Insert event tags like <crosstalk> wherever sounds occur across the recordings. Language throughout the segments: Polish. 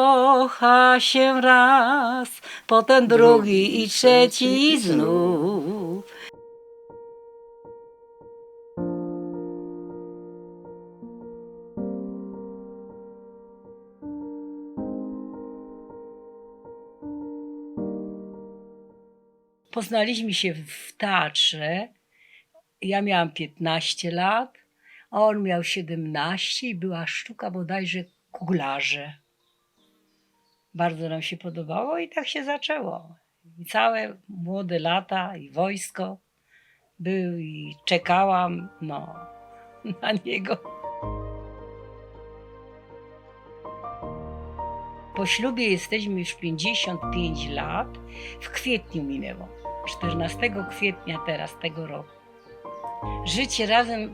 Kocha się raz, potem drugi i trzeci znów. Poznaliśmy się w teatrze. Ja miałam 15 lat, a on miał 17 i była sztuka bodajże kuglarze. Bardzo nam się podobało i tak się zaczęło. I całe młode lata i wojsko był i czekałam no, <laughs> na niego. Po ślubie jesteśmy już 55 lat. W kwietniu minęło. 14 kwietnia teraz tego roku. Życie razem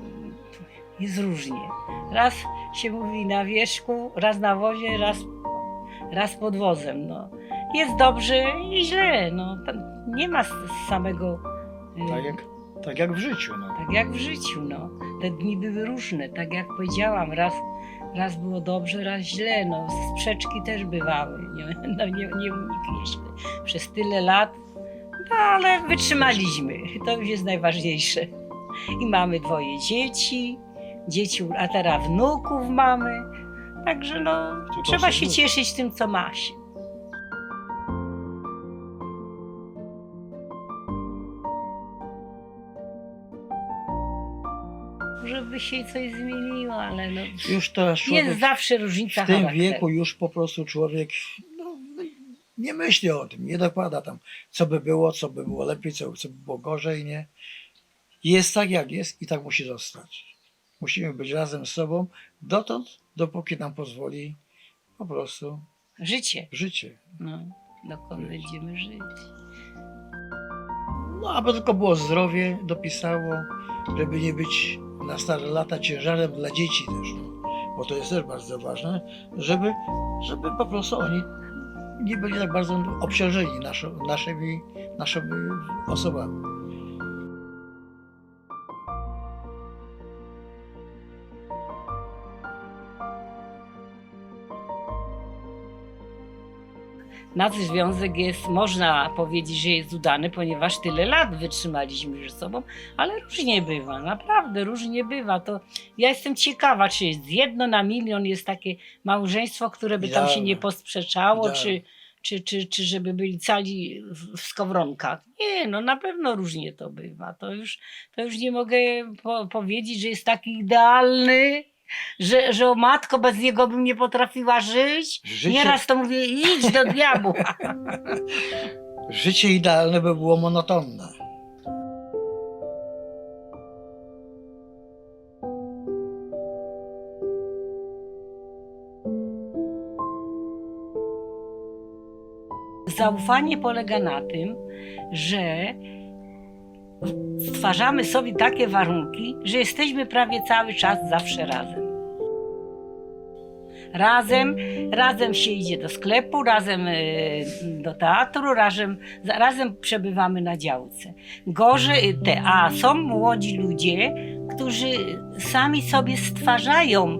jest różnie. Raz się mówi na wierzchu, raz na wozie, raz, raz pod wozem. No. Jest dobrze i źle. No. Tam nie ma samego. y, Tak jak, tak jak w życiu. No. tak jak w życiu, no. Te dni były różne, tak jak powiedziałam, raz, raz było dobrze, raz źle, no. Sprzeczki też bywały, nie, <laughs> no, nie, nie unikliśmy przez tyle lat, no, ale wytrzymaliśmy, to już jest najważniejsze. I mamy dwoje dzieci, dzieci, a teraz wnuków mamy, także no, trzeba się cieszyć tym, co ma się. Żeby się coś zmieniło, ale no, Już teraz człowiek jest zawsze różnica w tym charakteru. wieku już po prostu człowiek no, nie myśli o tym, nie dokłada tam, co by było, co by było lepiej, co, co by było gorzej, nie. Jest tak, jak jest i tak musi zostać. Musimy być razem z sobą dotąd, dopóki nam pozwoli po prostu Życie, życie. no, dokąd będziemy żyć. No, aby tylko było zdrowie, dopisało, żeby nie być na stare lata ciężarem dla dzieci też, no. bo to jest też bardzo ważne, żeby, żeby po prostu oni nie byli tak bardzo obciążeni naszą, naszymi, naszymi osobami. Nasz związek jest, można powiedzieć, że jest udany, ponieważ tyle lat wytrzymaliśmy ze sobą, ale różnie bywa, naprawdę różnie bywa. To ja jestem ciekawa, czy jest jedno na milion jest takie małżeństwo, które by tam się nie posprzeczało, czy, czy, czy, czy żeby byli cali w, w skowronkach. Nie, no na pewno różnie to bywa. To już, to już nie mogę po, powiedzieć, że jest taki idealny. Że, że o matko bez niego bym nie potrafiła żyć. Życie, Nieraz to mówię, idź do diabła. <laughs> życie idealne by było monotonne. Zaufanie polega na tym, że stwarzamy sobie takie warunki, że jesteśmy prawie cały czas zawsze razem. Razem, razem się idzie do sklepu, razem e, do teatru, razem, razem przebywamy na działce. Gorzej te, a są młodzi ludzie, którzy sami sobie stwarzają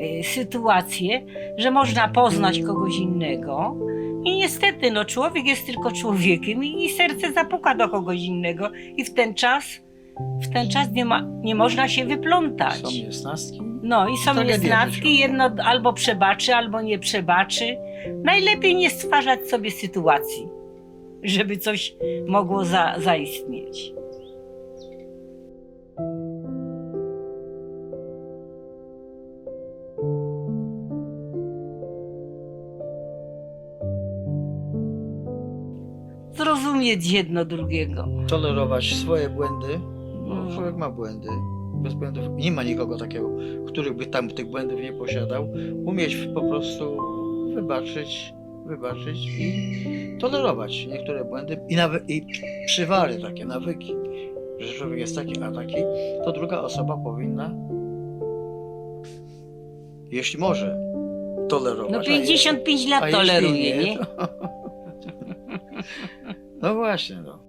e, sytuację, że można poznać kogoś innego, i niestety, no człowiek jest tylko człowiekiem i, i serce zapuka do kogoś innego i w ten czas, w ten czas nie, ma, nie można się wyplątać. Są niesnaski. No i są Tragedia jedno albo przebaczy, albo nie przebaczy. Najlepiej nie stwarzać sobie sytuacji, żeby coś mogło za, zaistnieć. Zrozumieć jedno drugiego. Tolerować swoje błędy, No. No, człowiek ma błędy. Bez błędów nie ma nikogo takiego, który by tam tych błędów nie posiadał. Umieć po prostu wybaczyć, wybaczyć i tolerować niektóre błędy i nawet i przywary takie, nawyki, że człowiek jest taki, a taki, to druga osoba powinna, jeśli może, tolerować. No a 55 a lat jeśli toleruje, nie? to- no właśnie, no.